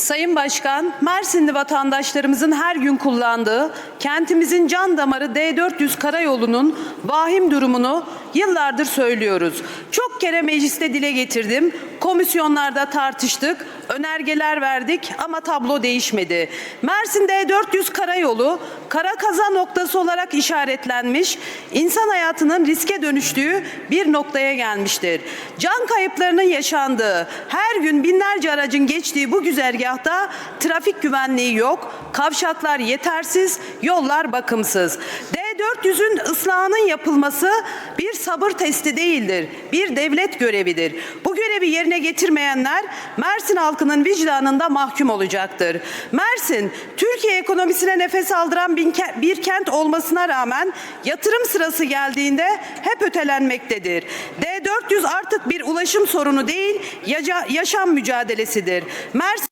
Sayın Başkan, Mersinli vatandaşlarımızın her gün kullandığı kentimizin can damarı D400 karayolunun vahim durumunu yıllardır söylüyoruz. Çok kere mecliste dile getirdim, komisyonlarda tartıştık, önergeler verdik ama tablo değişmedi. Mersin D400 karayolu kara kaza noktası olarak işaretlenmiş, insan hayatının riske dönüştüğü bir noktaya gelmiştir. Can kayıplarının yaşandığı, her gün binlerce aracın geçtiği bu güzergahta trafik güvenliği yok, kavşaklar yetersiz, yollar bakımsız. D400'ün ıslahının yapılması bir sabır testi değildir, bir devlet görevidir. Bu görevi yerine getirmeyenler Mersin halkının vicdanında mahkum olacaktır. Mersin, Türkiye ekonomisine nefes aldıran bir ke- bir kent olmasına rağmen yatırım sırası geldiğinde hep ötelenmektedir. D400 artık bir ulaşım sorunu değil, yaşam mücadelesidir. Mersin